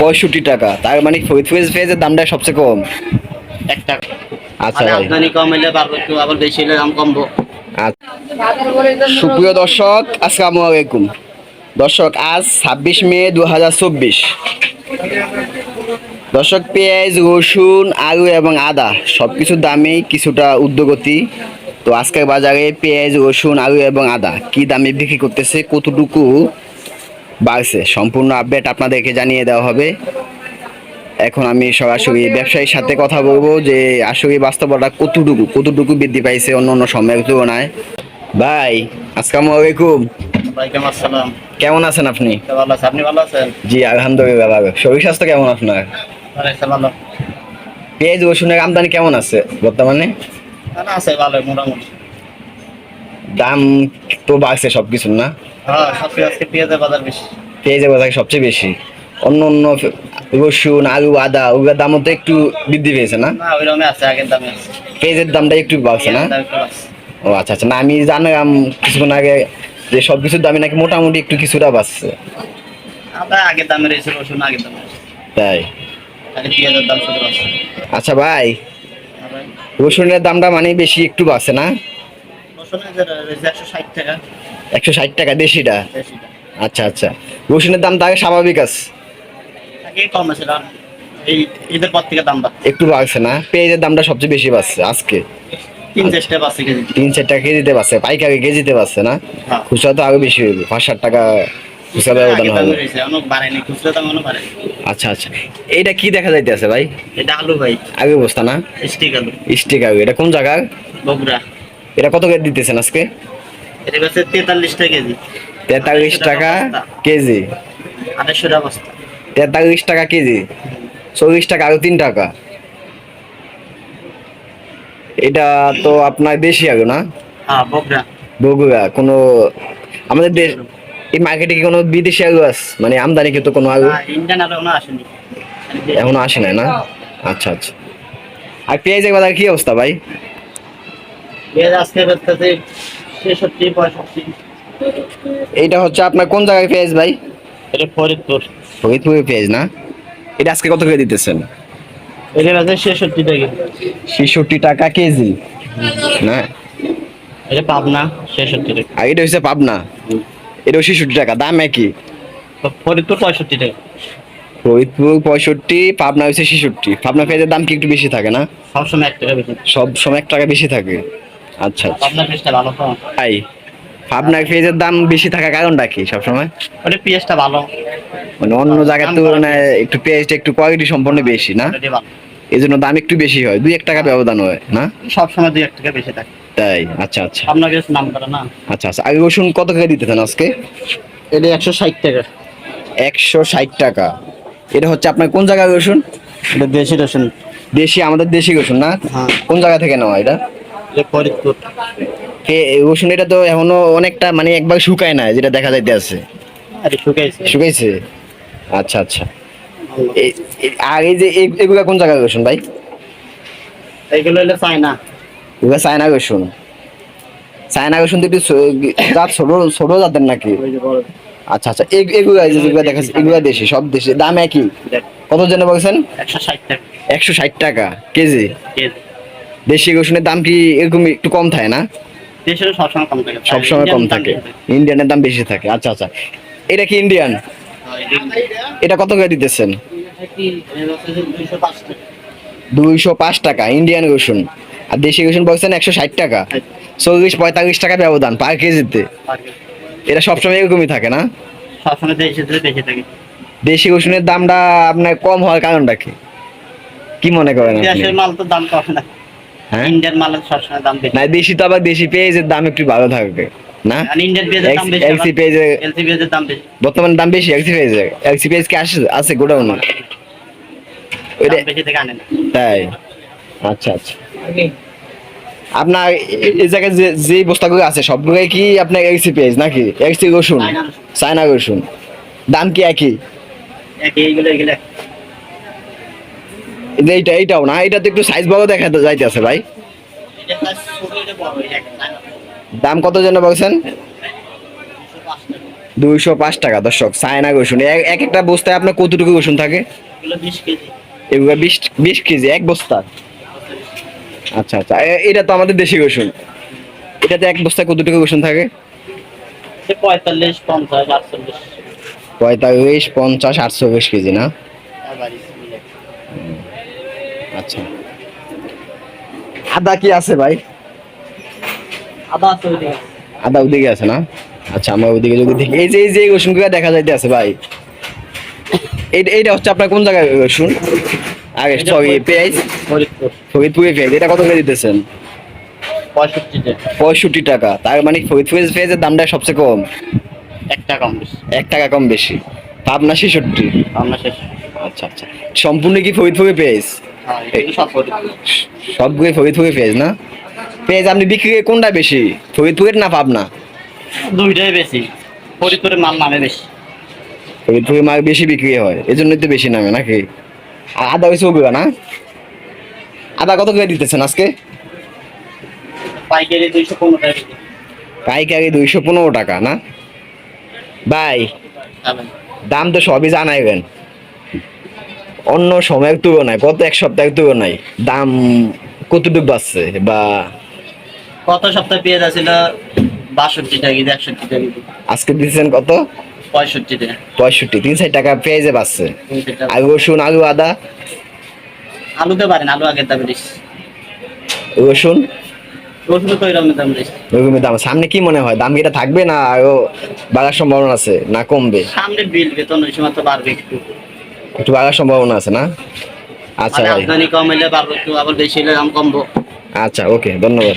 পঁয়ষট্টি টাকা। তার মানে ফরিদপুর পেঁয়াজের দামটা সবচেয়ে কম? এক টাকা আচ্ছা মানে আমদানি কম হলে আবার বেশি হলে দাম কমবো। আচ্ছা। সুপ্রিয় দর্শক আসসালামু আলাইকুম। দর্শক আজ ছাব্বিশ মে দু হাজার চব্বিশ। দর্শক পেঁয়াজ রসুন আলু এবং আদা সব কিছুর দামেই কিছুটা উদ্যোগতি তো আজকের বাজারে পেঁয়াজ রসুন আলু এবং আদা কি দামে বিক্রি করতেছে কতটুকু বাড়ছে। সম্পূর্ণ আপডেট আপনাদেরকে জানিয়ে দেওয়া হবে। এখন আমি সরাসরি ব্যবসায়ীর সাথে কথা বলব যে আসলে বাস্তবতা কতটুকু কতটুকু বৃদ্ধি পাইছে অন্য অন্য সময়ের তুলনায়। ভাই আসসালামু আলাইকুম। আসসালাম। কেমন আছেন আপনি? ভালো আছেন? জি আলহামদুলিল্লাহ ভালো। শরীর স্বাস্থ্য কেমন আপনার? ভালো পেঁয়াজ রসুনের আমদানি কেমন আছে বর্তমানে? আছে ভালো মোটামুটি। দাম তো বাড়ছে সব কিছুর না? হ্যাঁ সবচেয়ে আজকে পেঁয়াজের বাজার বেশি। পেঁয়াজের বাজার সবচেয়ে বেশি। অন্য অন্য রসুন আলু আদা ওগুলোর দামও তো একটু বৃদ্ধি পেয়েছে না? না আছে আগের দামে পেঁয়াজের দামটা একটু বাড়ছে না? দাম। ও আচ্ছা আচ্ছা না আমি জানলাম কিছুক্ষণ আগে যে সব কিছুর দামই নাকি মোটামুটি একটু কিছুটা বাড়ছে। আমরা আগের দামে রয়েছে রসুন আগের দামে তাই? দাম আচ্ছা ভাই রসুনের দামটা মানে বেশি একটু বাড়ছে না? রসুনের একশো ষাট টাকা। একশো ষাট টাকা দেশিটা? আচ্ছা আচ্ছা। রসুনের দাম তো আগে স্বাভাবিক আছে। কম আছে ঈদের পর থেকে দাম বাড়ছে। একটু বাড়ছে না পেঁয়াজের দামটা সবচেয়ে বেশি বাড়ছে আজকে। তিন চার টাকা কেজিতে বাড়ছে পাইকারি কেজিতে বাড়ছে না? হ্যাঁ। খুচরা তো আরও বেশি হইবে পাঁচ ষাট টাকা খুচরা ব্যবধান হবে। বাড়ায়নি আচ্ছা আচ্ছা। এইটা কি দেখা যাইতেছে ভাই? এটা আলু ভাই। আগে অবস্থা না? স্টিক আলু। স্টিক আলু এটা কোন বগুড়া। এটা কত করে দিতেছেন আজকে? এটা হচ্ছে তেতাল্লিশ টাকা কেজি। তেতাল্লিশ টাকা কেজি। আড়াইশো টাকা বস্তা। তেতাল্লিশ টাকা কেজি। চল্লিশ টাকা আরও তিন টাকা। এটা তো আপনার দেশি আলু না? হ্যাঁ বগুড়া। বগুড়া কোনো আমাদের দেশ এই মার্কেটে কি কোনো বিদেশি আলু আছে মানে আমদানি কিন্তু কোনো আলু? ইন্ডিয়ান আলু এখনও আসেনি। এখনও আসে নাই না? আচ্ছা আচ্ছা। আর পেঁয়াজের বাজার কি অবস্থা ভাই? পেঁয়াজ আজকে ছেষট্টি পঁয়ষট্টি। এইটা হচ্ছে আপনার কোন জায়গায় পেঁয়াজ ভাই? এটা ফরিদপুর। ফরিদপুরের পেঁয়াজ না? এটা আজকে কত করে দিতেছেন? এটা বেচে ছেষট্টি টাকা। ছেষট্টি টাকা কেজি। না? এটা পাবনা ছেষট্টি টাকা। আর এটা হচ্ছে পাবনা? এটা ছেষট্টি টাকা দাম একই? ফরিদপুর পঁয়ষট্টি টাকা। ফরিদপুর পঁয়ষট্টি পাবনা হচ্ছে ছেষট্টি। পাবনা পেঁয়াজের দাম কি একটু বেশি থাকে না? সবসময় এক টাকা বেশি। সব সময় এক টাকা বেশি থাকে। আচ্ছা আচ্ছা। তো তাই পাবনার পেঁয়াজের দাম বেশি থাকার কারণটা কি সবসময়? ওটা পেঁয়াজটা ভালো। মানে অন্য জায়গার তুলনায় একটু পেঁয়াজটা একটু কোয়ালিটি সম্পন্ন বেশি না? এই জন্য দাম একটু বেশি হয়। দুই এক টাকা ব্যবধান হয় না? সবসময় দুই এক টাকা বেশি থাকে। তাই আচ্ছা আচ্ছা। আপনার কাছে নাম করে না। আচ্ছা আচ্ছা। আগে রসুন কত করে দিতেছেন আজকে? এটা একশো ষাট টাকা। একশো ষাট টাকা। এটা হচ্ছে আপনার কোন জায়গায় রসুন? এটা দেশি রসুন। দেশি আমাদের দেশি রসুন না? হ্যাঁ। কোন জায়গা থেকে নেওয়া এটা? ফরিদপুর এটা তো এখনও অনেকটা মানে একবার শুকায় না যেটা দেখা যাইতে আছে। আরে শুকাইছে। শুকাইছে? আচ্ছা আচ্ছা। আর এই যে এগুলা কোন জায়গায় রসুন ভাই? হলে চায়না। এগুলা চায়না রসুন। চায়না রসুন জাত ছোট ছোট জাতের নাকি? আচ্ছা আচ্ছা এগ- এগুলা এই যে যেগুলা দেখাচ্ছে এগুলা দেশি সব দেশি। দাম একই? কত জন্য বলছেন? একশো ষাট টাকা। একশো ষাট টাকা কেজি? কেজি। দেশি রসুনের দাম কি এরকম একটু কম থাকে না? সবসময় কম থাকে। ইন্ডিয়ানের দাম বেশি। থাকে। আচ্ছা আচ্ছা। এটা কি ইন্ডিয়ান এটা কত করে দিতেছেন? দুইশো পাঁচ টাকা। ইন্ডিয়ান রসুন আর দেশি রসুন বলছেন একশো ষাট টাকা। চল্লিশ পঁয়তাল্লিশ টাকা ব্যবধান পার কেজিতে। এটা সবসময় এরকমই থাকে না? দেশে রসুনের দামটা আপনার কম হওয়ার কারণটা কি? কি মনে করেন মাল তো দাম কম না। হ্যাঁ ইন্ডিয়ান মালের সবসময় দাম বেশি। না দেশি তো আবার দেশি পেঁয়াজের দাম একটু ভালো থাকবে না? ইন্ডিয়ান পেঁয়াজের দাম বেশি এলসি পেঁয়াজের দাম বেশি। বর্তমানে দাম বেশি এলসি পেঁয়াজ কি আছে গোডাউন? ওইটা বেশি থেকে আনে না। তাই? আচ্ছা আচ্ছা। আপনার এই জায়গায় যে যে বস্তাগুলো আছে সবগুলোই কি আপনার এলসি পেঁয়াজ নাকি? এলসি রসুন? চায়না রসুন। দাম কি একই? একই এই যে এইটা এইটাও না এটা তো একটু সাইজ বড় দেখা যাইতে আছে ভাই। দাম কত জন্য বলছেন? দুইশো পাঁচ টাকা দর্শক চায়না রসুন এক- এক একটা বস্তায় আপনার কতটুকু রসুন থাকে? এগুলো বিশ কেজি। বিশ কেজি এক বস্তা? আচ্ছা আচ্ছা। এটা তো আমাদের দেশি রসুন এটাতে এক বস্তায় কতটুকু রসুন থাকে? পঁয়তাল্লিশ পঞ্চাশ আটচল্লিশ। পঁয়তাল্লিশ পঞ্চাশ আটশো কেজি না আবার মিলে। আচ্ছা। আদা কি আছে ভাই? আদা আছে ওইদিকে আদা ওদিকে আছে না? আচ্ছা আমরা ওদিকে যদি দেখি এই যে এই যে রসুনগুলো দেখা যাইতে আছে ভাই। এই- এইটা হচ্ছে আপনার কোন জায়গায় রসুন? আগে সরি পেঁয়াজ? ফরিদপুর। পেঁয়াজ। এটা কত করে দিতেছেন? পঁয়ষট্টি টাকা। তার মানে ফরিদপুরের পেঁয়াজের দামটা সবচেয়ে কম? এক টাকা কম বেশি। এক টাকা কম বেশি। পাবনা ছেষট্টি। আমরা শেষ আচ্ছা আচ্ছা। সম্পূর্ণ কি ফরিদপুরে পেঁয়াজ? হ্যাঁ এগুলো সব ফরিদপুর সবগুলো ফরিদপুরে পেঁয়াজ না? পেঁয়াজ আপনি বিক্রি করে কোনটা বেশি? ফরিদপুরের না পাবনা? দুইটাই বেশি। ফরিদপুরের মাল নামে বেশি। ফরিদপুরে মাল বেশি বিক্রি হয় এই জন্যই তো বেশি নামে নাকি? আর আদা হয়েছে ওগুলো না? আদা কত করে দিতেছেন আজকে? পাইকারি দুইশো পনেরো টাকা। পাইকারি দুইশো পনেরো টাকা না? খাবেন দাম তো সবই জানাইবেন। অন্য সময়ের তুলনায় গত এক সপ্তাহের তুলনায় দাম কতটুকু বাড়ছে বা গত সপ্তাহে পেঁয়াজ আছিল বাষট্টি টাকা কেজি একষট্টি টাকা কেজি। আজকে দিচ্ছেন কত? পঁয়ষট্টি টাকা। পঁয়ষট্টি তিন ষাট টাকা পেঁয়াজে বাড়ছে। আর রসুন আলু আদা? আলুতে পারেন আলু আগের দামে বেশি। রসুন? দাম সামনে কি মনে হয়? দাম কি থাকবে না আরও বাড়ার সম্ভাবনা আছে না কমবে? সামনে বিল বেতন ওই সময় তো বাড়বে একটু। একটু বাড়ার সম্ভাবনা আছে না? আচ্ছা মানে আমদানি কম হলে বাড়বে একটু আবার বেশি হলে দাম কমবো। আচ্ছা ওকে ধন্যবাদ।